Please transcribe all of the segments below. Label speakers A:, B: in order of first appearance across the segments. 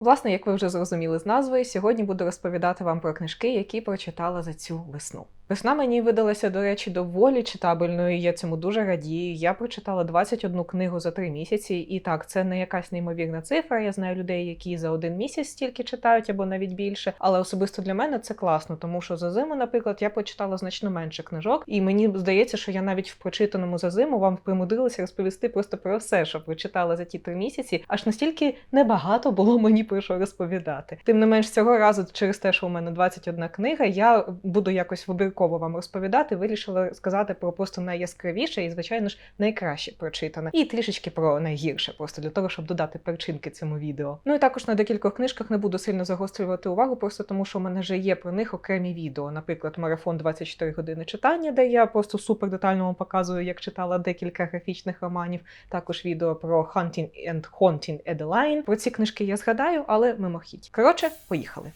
A: Власне, як ви вже зрозуміли з назви, сьогодні буду розповідати вам про книжки, які прочитала за цю весну. Весна мені видалася, до речі, доволі читабельною. Я цьому дуже радію. Я прочитала 21 книгу за три місяці, і так, це не якась неймовірна цифра. Я знаю людей, які за один місяць стільки читають або навіть більше. Але особисто для мене це класно, тому що за зиму, наприклад, я прочитала значно менше книжок, і мені здається, що я навіть в прочитаному за зиму вам примудрилася розповісти просто про все, що прочитала за ті три місяці. Аж настільки небагато було мені про що розповідати. Тим не менш, цього разу, через те, що у мене 21 книга, я буду якось вибірково вам розповідати. Вирішила сказати про просто найяскравіше і, звичайно ж, найкраще прочитане, і трішечки про найгірше, просто для того, щоб додати перчинки цьому відео. Ну і також на декількох книжках не буду сильно загострювати увагу, просто тому що у мене вже є про них окремі відео. Наприклад, марафон 24 години читання, де я просто супер детально вам показую, як читала декілька графічних романів. Також відео про Hunting and Haunting Adeline. Про ці книжки я згадаю, але мимохідь. Коротше, поїхали.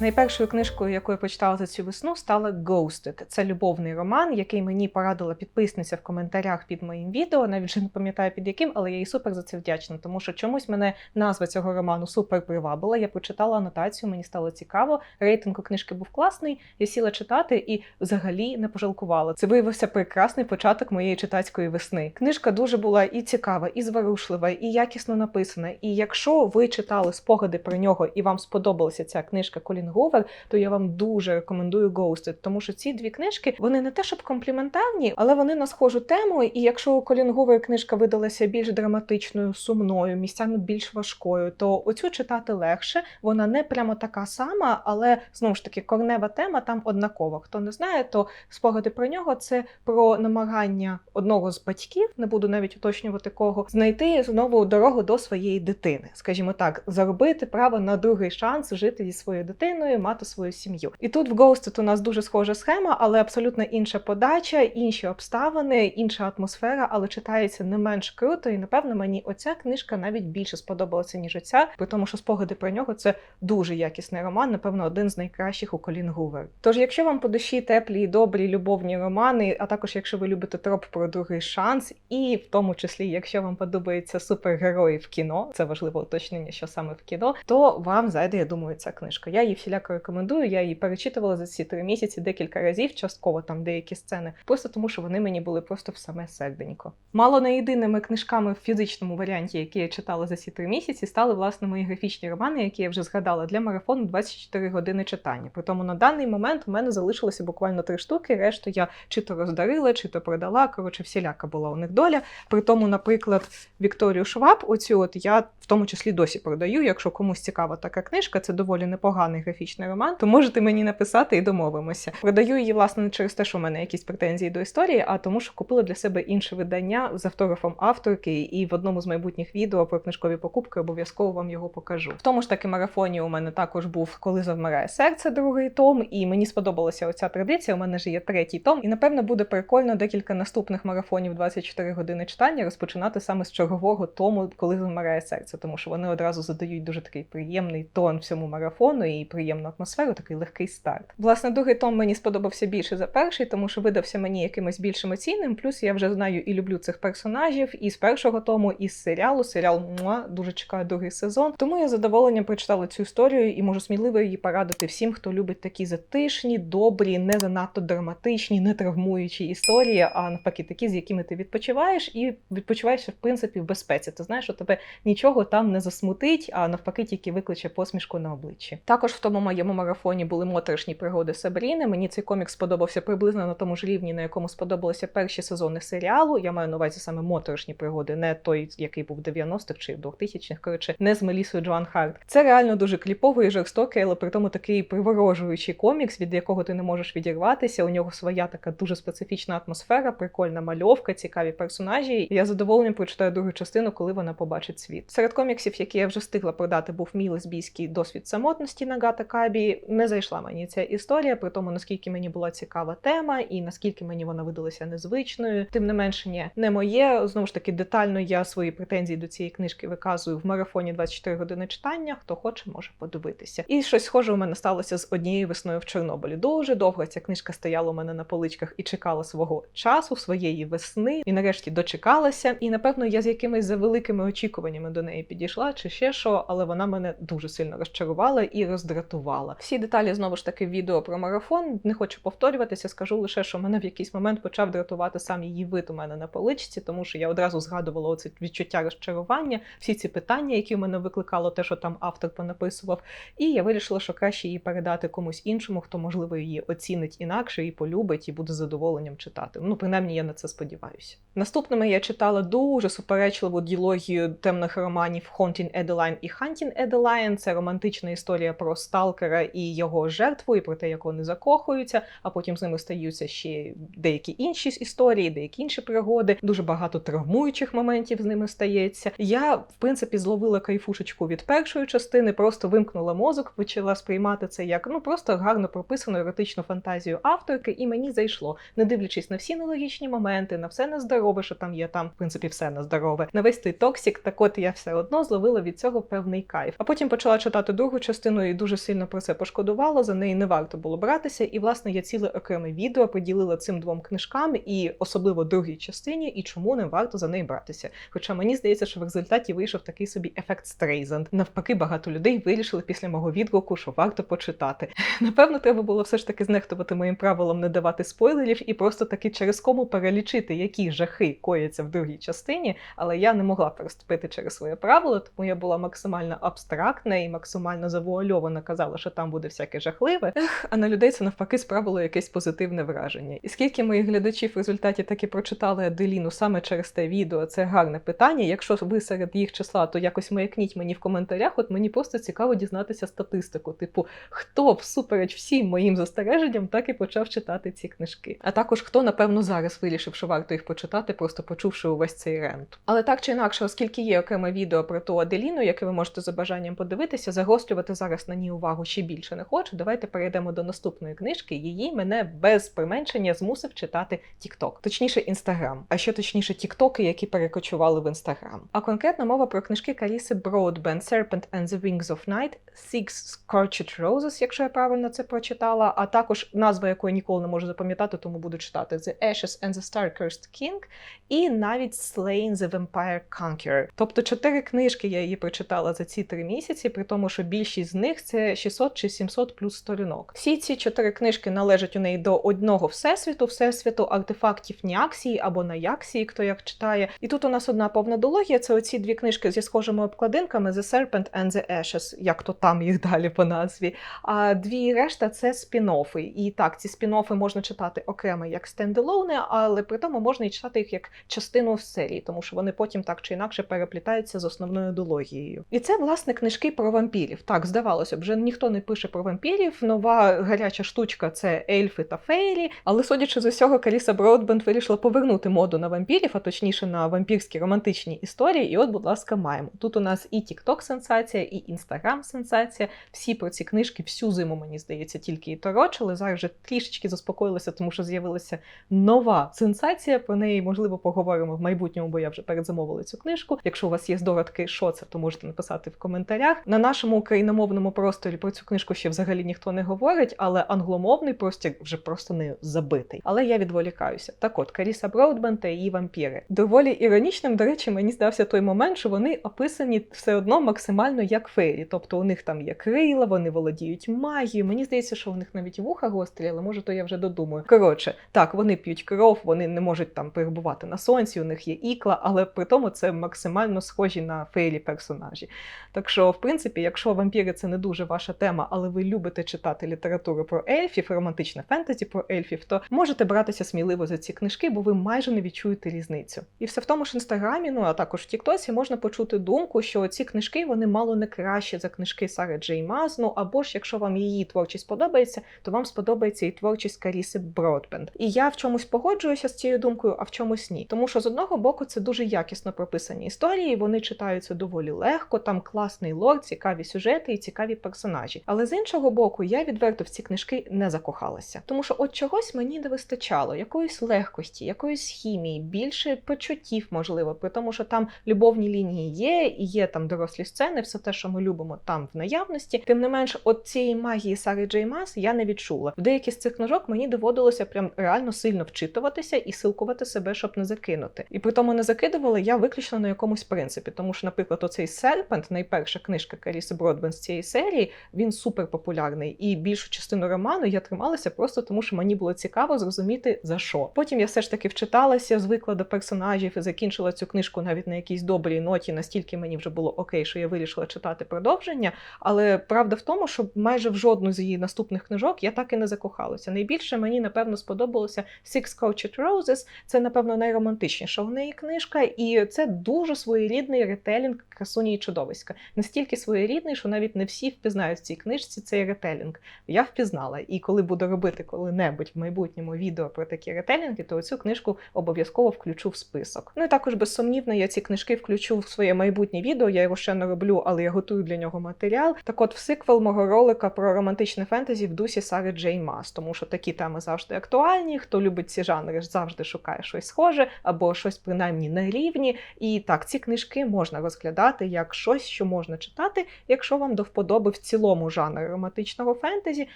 A: Найпершою книжкою, яку я почитала за цю весну, стала Ghosted. Це любовний роман, який мені порадила підписниця в коментарях під моїм відео. Навіть вже не пам'ятаю під яким, але я їй супер за це вдячна, тому що чомусь мене назва цього роману супер привабила. Я прочитала анотацію, мені стало цікаво. Рейтинг у книжки був класний. Я сіла читати і взагалі не пожалкувала. Це виявився прекрасний початок моєї читацької весни. Книжка дуже була і цікава, і зворушлива, і якісно написана. І якщо ви читали спогади про нього і вам сподобалася ця книжка Колін Говер, то я вам дуже рекомендую Ghosted, тому що ці дві книжки вони не те, щоб компліментарні, але вони на схожу тему. І якщо у Колін Говер книжка видалася більш драматичною, сумною, місцями більш важкою, то оцю читати легше. Вона не прямо така сама, але знову ж таки корнева тема там однакова. Хто не знає, то спогади про нього це про намагання одного з батьків, не буду навіть уточнювати кого, знайти знову дорогу до своєї дитини, скажімо так, заробити право на другий шанс жити зі своєю дитиною, мати свою сім'ю. І тут в Ghosted у нас дуже схожа схема, але абсолютно інша подача, інші обставини, інша атмосфера, але читається не менш круто. І напевно мені оця книжка навіть більше сподобалася, ніж оця, при тому, що спогади про нього це дуже якісний роман, напевно, один з найкращих у Колін Гувер. Тож, якщо вам по душі теплі і добрі любовні романи, а також якщо ви любите троп про другий шанс, і в тому числі, якщо вам подобаються супергерої в кіно, це важливе уточнення, що саме в кіно, то вам зайде, я думаю, ця книжка. Я її всіляко рекомендую. Я її перечитувала за ці три місяці декілька разів, частково там деякі сцени, просто тому що вони мені були просто в саме серденько. Мало не єдиними книжками в фізичному варіанті, які я читала за ці три місяці, стали власне мої графічні романи, які я вже згадала для марафону 24 години читання. При тому на даний момент у мене залишилося буквально три штуки. Решту я чи то роздарила, чи то продала. Коротше, всіляка була у них доля. При тому, наприклад, Вікторію Шваб, оцю от я в тому числі досі продаю. Якщо комусь цікава така книжка, це доволі непоганий графічний роман, то можете мені написати і домовимося. Продаю її, власне, не через те, що в мене якісь претензії до історії, а тому, що купила для себе інше видання з автографом авторки, і в одному з майбутніх відео про книжкові покупки обов'язково вам його покажу. В тому ж таки марафоні у мене також був коли завмирає серце, другий том, і мені сподобалася оця традиція. У мене ж є третій том, і напевно буде прикольно декілька наступних марафонів 24 години читання розпочинати саме з чергового тому, коли завмирає серце, тому що вони одразу задають дуже такий приємний тон всьому марафону і приємну атмосферу, такий легкий старт. Власне, другий том мені сподобався більше за перший, тому що видався мені якимось більш емоційним. Плюс я вже знаю і люблю цих персонажів і з першого тому, і з серіалу. Серіал муа, дуже чекаю другий сезон. Тому я задоволенням прочитала цю історію і можу сміливо її порадити всім, хто любить такі затишні, добрі, не занадто драматичні, не травмуючі історії, а навпаки, такі, з якими ти відпочиваєш, і відпочиваєш в принципі в безпеці. Ти знаєш, що тебе нічого там не засмутить, а навпаки, тільки викличе посмішку на обличчі. Також в тому моєму марафоні були моторошні пригоди Сабріни. Мені цей комік сподобався приблизно на тому ж рівні, на якому сподобалися перші сезони серіалу. Я маю на увазі саме моторошні пригоди, не той, який був в 90-х чи в 2000-х, коротше, не з Мелісою Джоан Харт. Це реально дуже кліповий жорстокий, але при тому такий приворожуючий комікс, від якого ти не можеш відірватися. У нього своя така дуже специфічна атмосфера, прикольна мальовка, цікаві персонажі. Я задоволенням прочитаю другу частину, коли вона побачить світ. Серед коміксів, які я вже встигла продати, був мій лесбійський досвід самотності Нагата Такабі не зайшла мені ця історія, при тому наскільки мені була цікава тема і наскільки мені вона видалася незвичною. Тим не менше, ні, не моє. Знову ж таки, детально я свої претензії до цієї книжки виказую в марафоні 24 години читання. Хто хоче, може подивитися. І щось схоже у мене сталося з однією весною в Чорнобилі. Дуже довго ця книжка стояла у мене на поличках і чекала свого часу, своєї весни, і нарешті дочекалася. І напевно я з якимись завеликими очікуваннями до неї підійшла, чи ще що, але вона мене дуже сильно розчарувала і роздратувала. Всі деталі знову ж таки відео про марафон. Не хочу повторюватися, скажу лише, що мене в якийсь момент почав дратувати сам її вид у мене на поличці, тому що я одразу згадувала оце відчуття розчарування, всі ці питання, які в мене викликало, те, що там автор понаписував. І я вирішила, що краще її передати комусь іншому, хто можливо її оцінить інакше і полюбить, і буде задоволенням читати. Ну, принаймні, я на це сподіваюся. Наступними я читала дуже суперечливу діалогію темних романів Haunting Adeline і Hunting Adeline. Це романтична історія про сталкера і його жертву, і про те, як вони закохуються, а потім з ними стаються ще деякі інші історії, деякі інші пригоди. Дуже багато травмуючих моментів з ними стається. Я, в принципі, зловила кайфушечку від першої частини, просто вимкнула мозок, почала сприймати це як ну просто гарно прописану еротичну фантазію авторки, і мені зайшло, не дивлячись на всі нелогічні моменти, на все нездорове, що там є. Там в принципі все нездорове. На весь той токсик, так от я все одно зловила від цього певний кайф. А потім почала читати другу частину і дуже сильно про це пошкодувала. За неї не варто було братися. І власне я ціле окреме відео приділила цим двом книжкам, і особливо другій частині, і чому не варто за неї братися. Хоча мені здається, що в результаті вийшов такий собі ефект Стрейзенд. Навпаки, багато людей вирішили після мого відгуку, що варто почитати. Напевно, треба було все ж таки знехтувати моїм правилом не давати спойлерів і просто таки через кому перелічити, які жахи кояться в другій частині, але я не могла переступити через своє правило, тому я була максимально абстрактна і максимально завуальована казала, що там буде всяке жахливе. Ех, а на людей це навпаки справило якесь позитивне враження. І скільки моїх глядачів в результаті таки прочитали Аделіну саме через те відео, це гарне питання. Якщо ви серед їх числа, то якось маякніть мені в коментарях. От мені просто цікаво дізнатися статистику. Типу, хто всупереч всім моїм застереженням так і почав читати ці книжки. А також хто, напевно, зараз вирішив, що варто їх почитати, просто почувши увесь цей рент. Але так чи інакше, оскільки є окреме відео про ту Аделіну, яке ви можете за бажанням подивитися, загострювати зараз на ній увагу ще більше не хочу. Давайте перейдемо до наступної книжки. Її мене без применшення змусив читати TikTok. точніше Інстаграм, а ще точніше Тіктоки, які перекочували в Інстаграм. А конкретна мова про книжки Каріси Broadbent «Serpent and the Wings of Night», «Six Scorched Roses», якщо я правильно це прочитала, а також назва якої ніколи не можу запам'ятати, тому буду читати «The Ashes and the Star-Cursed King» і навіть «Slain the Vampire Conqueror». Тобто чотири книжки я її прочитала за ці три місяці, при тому, що більшість з них це 600 чи 700 плюс сторінок. Всі ці чотири книжки належать у неї до одного всесвіту, всесвіту артефактів Ніаксії або Наяксії, хто як читає. І тут у нас одна повна дологія. Це оці дві книжки зі схожими обкладинками The Serpent and the Ashes, як то там їх далі по назві. А дві решта це спін-оффи. І так, ці спін-оффи можна читати окремо як стендалони, але при тому можна і читати їх як частину серії, тому що вони потім так чи інакше переплітаються з основною дологією. І це власне книжки про вампірів. Так, здавалося б, вже ніхто не пише про вампірів. Нова гаряча штучка це ельфи та фейлі. Але судячи з усього, Каріса Бродбенд вирішила повернути моду на вампірів, а точніше на вампірські романтичні історії. І от, будь ласка, маємо. Тут у нас і TikTok сенсація, і Instagram сенсація. Всі про ці книжки всю зиму, мені здається, тільки і торочили. Зараз вже трішечки заспокоїлися, тому що з'явилася нова сенсація. Про неї можливо поговоримо в майбутньому, бо я вже передзамовила цю книжку. Якщо у вас є здогадки, що це, то можете написати в коментарях. На нашому україномовному просторі про цю книжку ще взагалі ніхто не говорить, але англомовний простір вже просто не забитий. Але я відволікаюся. Так от Каріса Броудбен та її вампіри. Доволі іронічним, до речі, мені здався той момент, що вони описані все одно максимально як фейрі. Тобто у них там є крила, вони володіють магією. Мені здається, що у них навіть вуха гострі, але може то я вже додумаю. Коротше, так, вони п'ють кров, вони не можуть там перебувати на сонці, у них є ікла, але при тому це максимально схожі на фейлі персонажі. Так що, в принципі, якщо вампіри це не дуже ваша тема, але ви любите читати літературу про ельфів, романтичне фентезі про ельфів, то можете братися сміливо за ці книжки, бо ви майже не відчуєте різницю. І все в тому ж інстаграмі, ну а також в Тіктосі можна почути думку, що ці книжки вони мало не кращі за книжки Сари Джей Маз, ну або ж якщо вам її творчість подобається, то вам сподобається і творчість Каріси Бродбенд. І я в чомусь погоджуюся з цією думкою, а в чомусь ні. Тому що з одного боку це дуже якісно прописані історії, вони читаються доволі легко, там класний лор, цікаві сюжети і цікаві персонажі. Персонажі. Але з іншого боку, я відверто в ці книжки не закохалася, тому що от чогось мені не вистачало, якоїсь легкості, якоїсь хімії, більше почуттів, можливо, при тому, що там любовні лінії є, і є там дорослі сцени, все те, що ми любимо там в наявності. Тим не менш, от цієї магії Сари Джей Мас я не відчула. В деякі з цих книжок мені доводилося прям реально сильно вчитуватися і силкувати себе, щоб не закинути. І при тому не закидувала я виключно на якомусь принципі, тому що, наприклад, оцей Серпент, найперша книжка Каріси Бродбен з цієї серії, він супер популярний. І більшу частину роману я трималася просто тому, що мені було цікаво зрозуміти за що. Потім я все ж таки вчиталася, звикла до персонажів і закінчила цю книжку навіть на якійсь добрій ноті, настільки мені вже було окей, що я вирішила читати продовження. Але правда в тому, що майже в жодну з її наступних книжок я так і не закохалася. Найбільше мені напевно сподобалося Six Scorched Roses. Це напевно найромантичніша в неї книжка, і це дуже своєрідний ретелінг красуні і чудовиська. Настільки своєрідний, що навіть не всі впізнають в цій книжці цей ретелінг. Я впізнала. І коли буду робити коли-небудь в майбутньому відео про такі ретелінги, то цю книжку обов'язково включу в список. Ну і також безсумнівно, я ці книжки включу в своє майбутнє відео. Я його ще не роблю, але я готую для нього матеріал. Так от, в сиквел мого ролика про романтичне фентезі в дусі Сари Джей Мас, тому що такі теми завжди актуальні. Хто любить ці жанри, завжди шукає щось схоже або щось принаймні на рівні. І так, ці книжки можна розглядати як щось, що можна читати, якщо вам до вподоби в цілому жанр романтичного фентезі,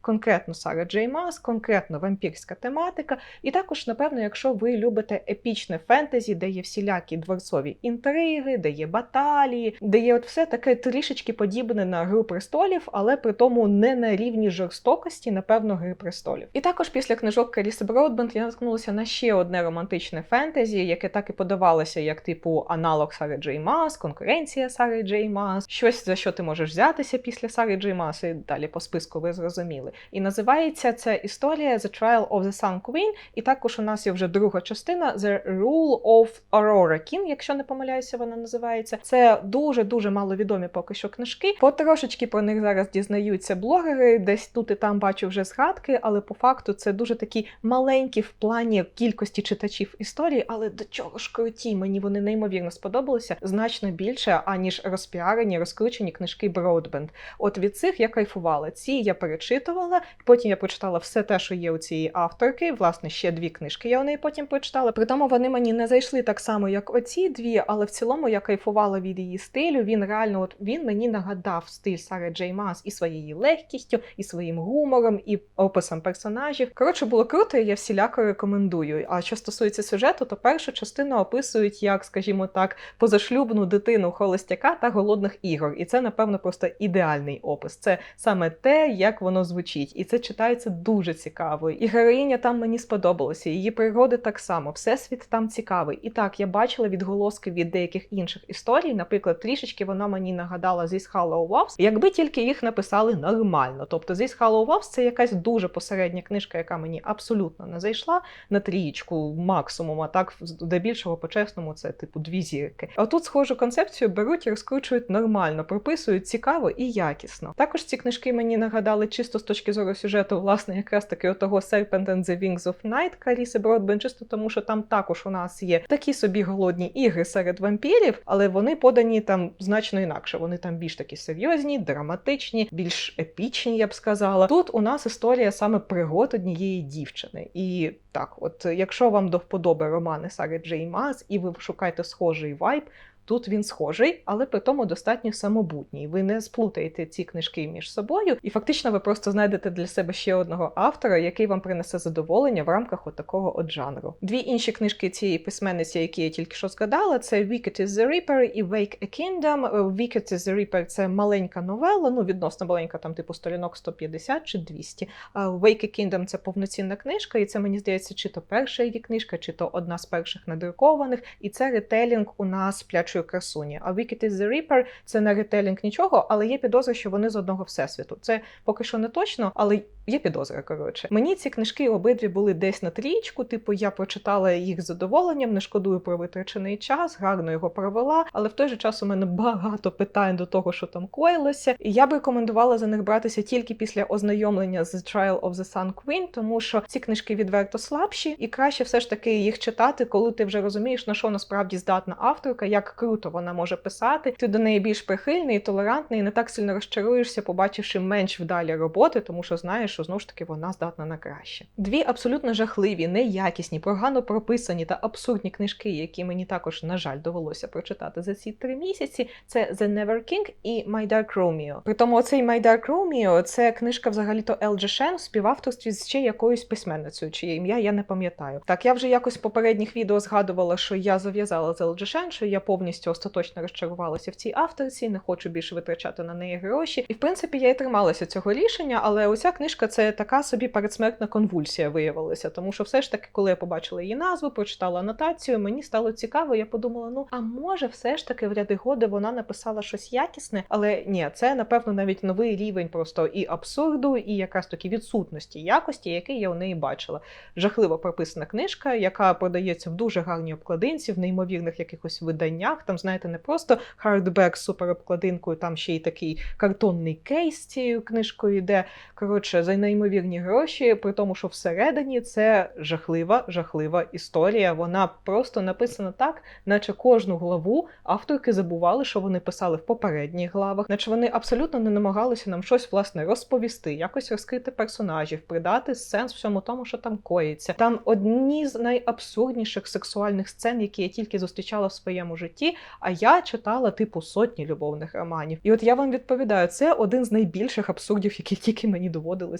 A: конкретно Сара Джей Мас, конкретно вампірська тематика. І також, напевно, якщо ви любите епічне фентезі, де є всілякі дворцові інтриги, де є баталії, де є от все таке трішечки подібне на Гру престолів, але при тому не на рівні жорстокості, напевно, Гри престолів. І також після книжок Каріси Бродбенд я наткнулася на ще одне романтичне фентезі, яке так і подавалося, як типу аналог Сари Джей Мас, конкуренція Сари Джей Мас, щось за що ти можеш взятися після Сари Джей Мас, і далі по списку ви зрозуміли. І називається ця історія The Trial of the Sun Queen, і також у нас є вже друга частина The Rule of Aurora King, якщо не помиляюся, вона називається. Це дуже дуже маловідомі поки що книжки. Потрошечки про них зараз дізнаються блогери. Десь тут і там бачу вже згадки, але по факту це дуже такі маленькі в плані кількості читачів історії. Але до чого ж круті, мені вони неймовірно сподобалися значно більше, аніж розпіарені, розкручені книжки Broadband. От від цих я кайфувала. Ці я перечитувала, потім я прочитала все те, що є у цієї авторки. Власне, ще дві книжки я у неї потім прочитала. При тому вони мені не зайшли так само, як оці дві, але в цілому я кайфувала від її стилю. Він реально, от він мені нагадав стиль Сари Джей Мас і своєю легкістю, і своїм гумором, і описом персонажів. Коротше, було круто, і я всіляко рекомендую. А що стосується сюжету, то першу частину описують як, скажімо так, позашлюбну дитину холостяка та голодних ігор. І це, напевно, просто ідеальний опис. Це саме те, як воно звучить, і це читається дуже цікаво. І героїня там мені сподобалося. Її пригоди так само. Всесвіт там цікавий. І так, я бачила відголоски від деяких інших історій. Наприклад, трішечки вона мені нагадала This Hollow Wolves, якби тільки їх написали нормально. Тобто This Hollow Wolves – це якась дуже посередня книжка, яка мені абсолютно не зайшла на трієчку максимум, а так де більшого по-чесному, це типу дві зірки. А тут схожу концепцію беруть і розкручують нормально, прописують цікаво і якісно. Також ці книжки мені нагадали чисто з точки зору сюжету, власне, якраз таки отого Serpent and the Wings of Night Каріси Бродбен, чисто тому, що там також у нас є такі собі голодні ігри серед вампірів, але вони подані там значно інакше. Вони там більш такі серйозні, драматичні, більш епічні, я б сказала. Тут у нас історія саме пригод однієї дівчини. І так, от якщо вам до вподоби романи Сари Джей і ви шукаєте схожий вайб. Тут він схожий, але при тому достатньо самобутній. Ви не сплутаєте ці книжки між собою, і фактично ви просто знайдете для себе ще одного автора, який вам принесе задоволення в рамках отакого от жанру. Дві інші книжки цієї письменниці, які я тільки що згадала, це Wicked is the Reaper і Wake a Kingdom. Wicked is the Reaper – це маленька новела, ну відносно маленька, там типу сторінок 150 чи 200. А Wake a Kingdom – це повноцінна книжка, і це мені здається, чи то перша її книжка, чи то одна з перших надрукованих. І це ретелінг у нас плячої красуні. А Wicked is the Reaper – це не ретелінг нічого, але є підозра, що вони з одного всесвіту. Це поки що не точно, але Є підозра, коротше. Мені ці книжки обидві були десь на трічку. Типу, я прочитала їх з задоволенням, не шкодую про витрачений час, гарно його провела. Але в той же час у мене багато питань до того, що там коїлося. І я б рекомендувала за них братися тільки після ознайомлення з Trial of the Sun Queen, тому що ці книжки відверто слабші, і краще все ж таки їх читати, коли ти вже розумієш, на що насправді здатна авторка, як круто вона може писати. Ти до неї більш прихильний, толерантний, і не так сильно розчаруєшся, побачивши менш вдалі роботи, тому що знаєш, що знову ж таки вона здатна на краще. Дві абсолютно жахливі, неякісні, погано прописані та абсурдні книжки, які мені також, на жаль, довелося прочитати за ці три місяці. Це The Never King і My Dark Romeo. При тому, оцей My Dark Romeo – це книжка взагалі-то Елджі Шен в співавторстві з ще якоюсь письменницею, чиє ім'я я не пам'ятаю. Так, я вже якось в попередніх відео згадувала, що я зав'язала з Елджі Шен, що я повністю остаточно розчарувалася в цій авторці, не хочу більше витрачати на неї гроші. І в принципі я і трималася цього рішення, але оця книжка це така собі передсмертна конвульсія виявилася. Тому що все ж таки, коли я побачила її назву, прочитала анотацію, мені стало цікаво. Я подумала: ну а може, все ж таки в ряди годи вона написала щось якісне, але ні, це напевно навіть новий рівень просто і абсурду, і якраз таки відсутності якості, який я у неї бачила. Жахливо прописана книжка, яка продається в дуже гарній обкладинці, в неймовірних якихось виданнях. Там, знаєте, не просто хардбек з суперобкладинкою, там ще й такий картонний кейс з цією книжкою йде. Коротше, неймовірні гроші, при тому, що всередині це жахлива, жахлива історія. Вона просто написана так, наче кожну главу авторки забували, що вони писали в попередніх главах, наче вони абсолютно не намагалися нам щось власне розповісти, якось розкрити персонажів, придати сенс всьому тому, що там коїться. Там одні з найабсурдніших сексуальних сцен, які я тільки зустрічала в своєму житті. А я читала типу сотні любовних романів. І от я вам відповідаю, це один з найбільших абсурдів, які тільки мені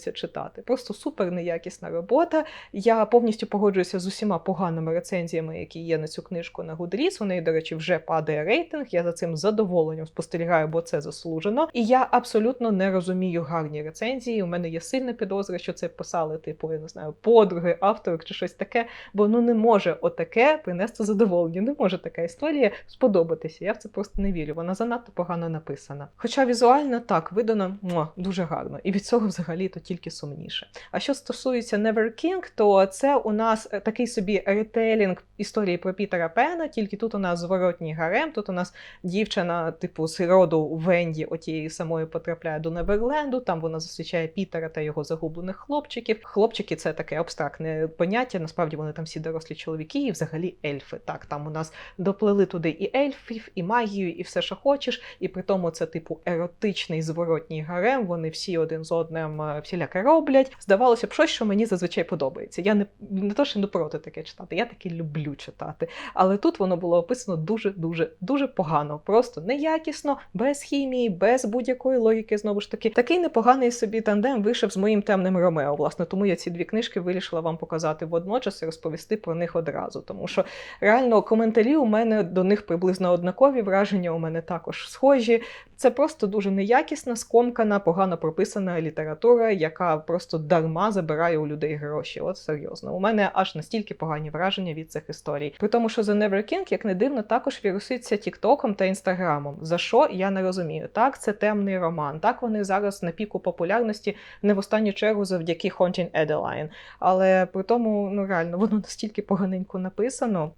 A: доводилося читати. Просто супер неякісна робота. Я повністю погоджуюся з усіма поганими рецензіями, які є на цю книжку на Goodreads. У неї, до речі, вже падає рейтинг. Я за цим задоволенням спостерігаю, бо це заслужено. І я абсолютно не розумію гарні рецензії. У мене є сильна підозра, що це писали, типу, я не знаю, подруги, авторок чи щось таке. Бо ну не може отаке принести задоволення. Не може така історія сподобатися. Я в це просто не вірю. Вона занадто погано написана. Хоча візуально так видано муа, дуже гарно, і від цього взагалі то тільки сумніше. А що стосується Never King, то це у нас е, такий собі ретейлінг історії про Пітера Пена, тільки тут у нас зворотній гарем, тут у нас дівчина, типу, з роду Венді, отієї самої потрапляє до Неверленду. Там вона зустрічає Пітера та його загублених хлопчиків. Хлопчики це таке абстрактне поняття. Насправді вони там всі дорослі чоловіки, і взагалі ельфи. Так, там у нас доплели туди і ельфів, і магію, і все, що хочеш. І при тому це типу еротичний зворотній гарем. Вони всі один з одним е, всіляке роблять. Здавалося б, щось, що мені зазвичай подобається. Я не, не то, що не проти таке читати, я таки люблю читати. Але тут воно було описано дуже, дуже, дуже погано, просто неякісно, без хімії, без будь-якої логіки. Знову ж таки, такий непоганий собі тандем вийшов з моїм темним Ромео. Власне, тому я ці дві книжки вирішила вам показати водночас і розповісти про них одразу. Тому що реально коментарі у мене до них приблизно однакові, враження у мене також схожі. Це просто дуже неякісна, скомкана, погано прописана література, яка просто дарма забирає у людей гроші. От серйозно. У мене аж настільки погані враження від цих історій. При тому, що The Never King, як не дивно, також віруситься Тіктоком та Інстаграмом. За що я не розумію. Так, це темний роман. Так вони зараз на піку популярності, не в останню чергу завдяки Haunting Adeline. Але при тому, ну реально, воно настільки поганенько написано.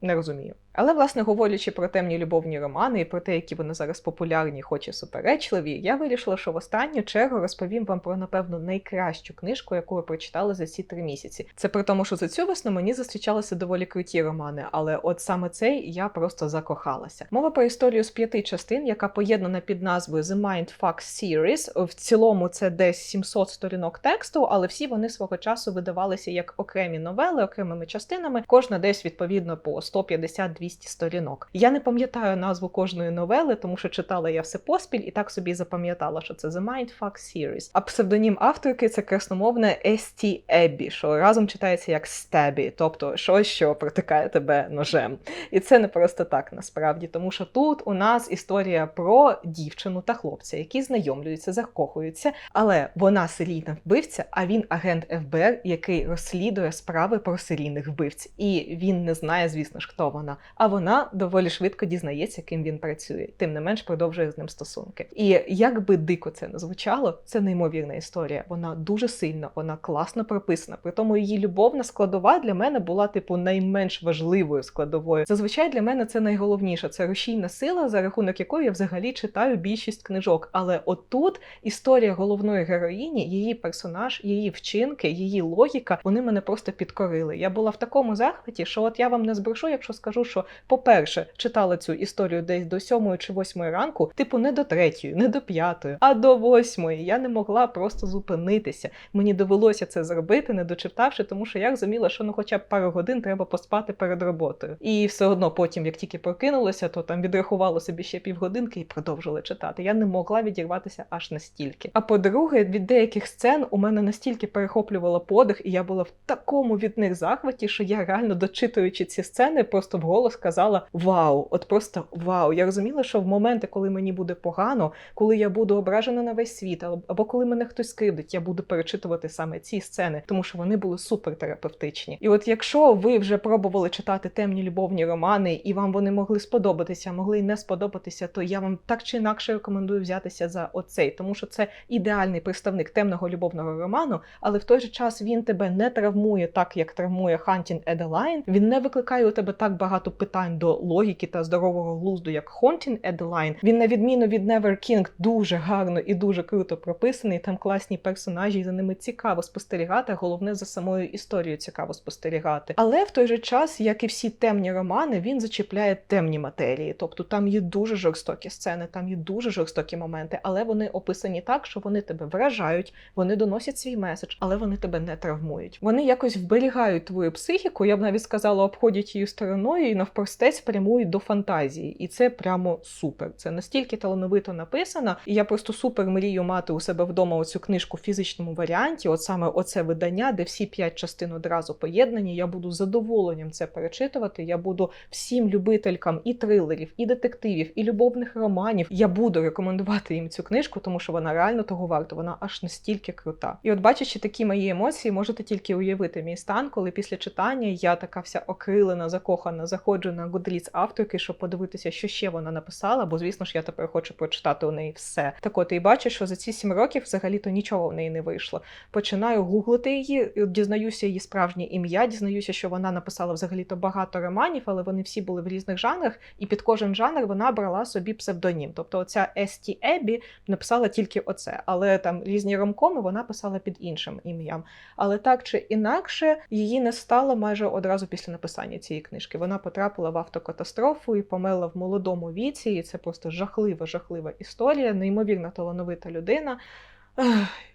A: Не розумію. Але, власне, говорячи про темні любовні романи і про те, які вони зараз популярні, хоч і суперечливі, я вирішила, що в останню чергу розповім вам про, напевно, найкращу книжку, яку ви прочитали за ці три місяці. Це при тому, що за цю весну мені зустрічалися доволі круті романи, але от саме цей я просто закохалася. Мова про історію з п'яти частин, яка поєднана під назвою The Mind Fuck Series. В цілому це десь 700 сторінок тексту, але всі вони свого часу видавалися як окремі новели, окремими частинами, кожна десь відповідно по 150-200 сторінок. Я не пам'ятаю назву кожної новели, тому що читала я все поспіль і так собі запам'ятала, що це The Mindfuck Series. А псевдонім авторки це красномовне S.T. Еббі, що разом читається як Стебі, тобто щось, що протикає тебе ножем. І це не просто так насправді, тому що тут у нас історія про дівчину та хлопця, які знайомлюються, закохуються, але вона серійна вбивця, а він агент ФБР, який розслідує справи про серійних вбивць. І він не знає, звісно ж, хто вона. А вона доволі швидко дізнається, ким він працює. Тим не менш продовжує з ним стосунки. І як би дико це не звучало, це неймовірна історія. Вона дуже сильна, вона класно прописана. При тому її любовна складова для мене була типу найменш важливою складовою. Зазвичай для мене це найголовніше. Це рушійна сила, за рахунок якої я взагалі читаю більшість книжок. Але отут історія головної героїні, її персонаж, її вчинки, її логіка, вони мене просто підкорили. Я була в такому захваті, що от я вам не збрешу, якщо скажу, що, по-перше, читала цю історію десь до сьомої чи восьмої ранку, типу не до третьої, не до п'ятої, а до восьмої. Я не могла просто зупинитися. Мені довелося це зробити, не дочитавши, тому що я розуміла, що ну хоча б пару годин треба поспати перед роботою. І все одно потім, як тільки прокинулася, то там відрахувало собі ще півгодинки і продовжили читати. Я не могла відірватися аж настільки. А по-друге, від деяких сцен у мене настільки перехоплювало подих, і я була в такому від них захваті, що я реально дочитуючи ці сцени, просто вголос казала Вау! От просто вау! Я розуміла, що в моменти, коли мені буде погано, коли я буду ображена на весь світ, або коли мене хтось кривдить, я буду перечитувати саме ці сцени, тому що вони були супертерапевтичні. І от якщо ви вже пробували читати темні любовні романи, і вам вони могли сподобатися, могли й не сподобатися, то я вам так чи інакше рекомендую взятися за оцей, тому що це ідеальний представник темного любовного роману, але в той же час він тебе не травмує так, як травмує Hunting Adeline. Він не викликає у тебе так багато питань до логіки та здорового глузду, як Haunting Adeline. Він, на відміну від Never King, дуже гарно і дуже круто прописаний. Там класні персонажі, і за ними цікаво спостерігати. Головне за самою історією цікаво спостерігати. Але в той же час, як і всі темні романи, він зачіпляє темні матерії. Тобто там є дуже жорстокі сцени, там є дуже жорстокі моменти, але вони описані так, що вони тебе вражають, вони доносять свій меседж, але вони тебе не травмують. Вони якось вберігають твою психіку. Я б навіть сказала, обходять її стороною і навпростець прямують до фантазії. І це прямо супер. Це настільки талановито написано, і я просто супер мрію мати у себе вдома оцю книжку в фізичному варіанті. От саме оце видання, де всі п'ять частин одразу поєднані. Я буду задоволенням це перечитувати. Я буду всім любителькам і трилерів, і детективів, і любовних романів. Я буду рекомендувати їм цю книжку, тому що вона реально того варта. Вона аж настільки крута. І от бачачи такі мої емоції, можете тільки уявити мій стан, коли після читання я така вся окрилена, закохана, заходжу на Goodreads авторки, щоб подивитися, що ще вона написала, бо звісно ж я тепер хочу прочитати у неї все. Так от і бачу, що за ці сім років взагалі-то нічого в неї не вийшло. Починаю гуглити її, дізнаюся її справжнє ім'я, дізнаюся, що вона написала взагалі-то багато романів, але вони всі були в різних жанрах, і під кожен жанр вона брала собі псевдонім. Тобто, оця Есті Ебі написала тільки оце, але там різні ромкоми вона писала під іншим ім'ям. Але так чи інакше її не стало майже одразу після написання цієї книжки. Вона потрапила в автокатастрофу і померла в молодому віці. І це просто жахлива, жахлива історія, неймовірно талановита людина.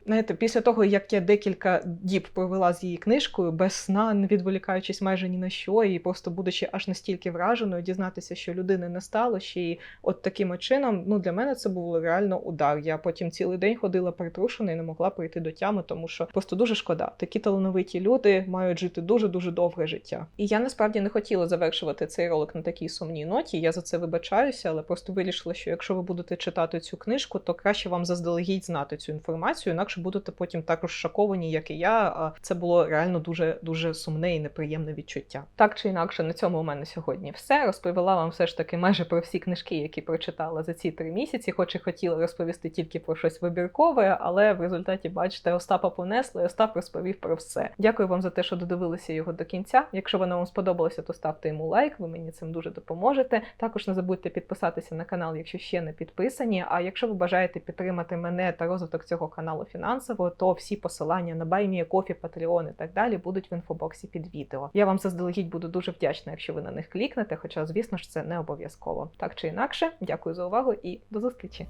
A: Знаєте, після того, як я декілька діб провела з її книжкою, без сна, не відволікаючись майже ні на що, і просто будучи аж настільки враженою, дізнатися, що людини не стало ще й от таким чином, ну для мене це був реально удар. Я потім цілий день ходила притрушена і не могла прийти до тями, тому що просто дуже шкода. Такі талановиті люди мають жити дуже дуже довге життя. І я насправді не хотіла завершувати цей ролик на такій сумній ноті. Я за це вибачаюся, але просто вирішила, що якщо ви будете читати цю книжку, то краще вам заздалегідь знати цю інформацію, інакше будете потім також шоковані, як і я. А це було реально дуже дуже сумне і неприємне відчуття. Так чи інакше, на цьому у мене сьогодні все. Розповіла вам все ж таки майже про всі книжки, які прочитала за ці три місяці, хоч і хотіла розповісти тільки про щось вибіркове, але в результаті, бачите, Остапа понесли, Остап розповів про все. Дякую вам за те, що додивилися його до кінця. Якщо воно вам сподобалося, то ставте йому лайк, ви мені цим дуже допоможете. Також не забудьте підписатися на канал, якщо ще не підписані. А якщо ви бажаєте підтримати мене та розвиток цього каналу фінансово, то всі посилання на Баймія, Кофі, Патреон і так далі будуть в інфобоксі під відео. Я вам заздалегідь буду дуже вдячна, якщо ви на них клікнете, хоча, звісно ж, це не обов'язково. Так чи інакше, дякую за увагу і до зустрічі!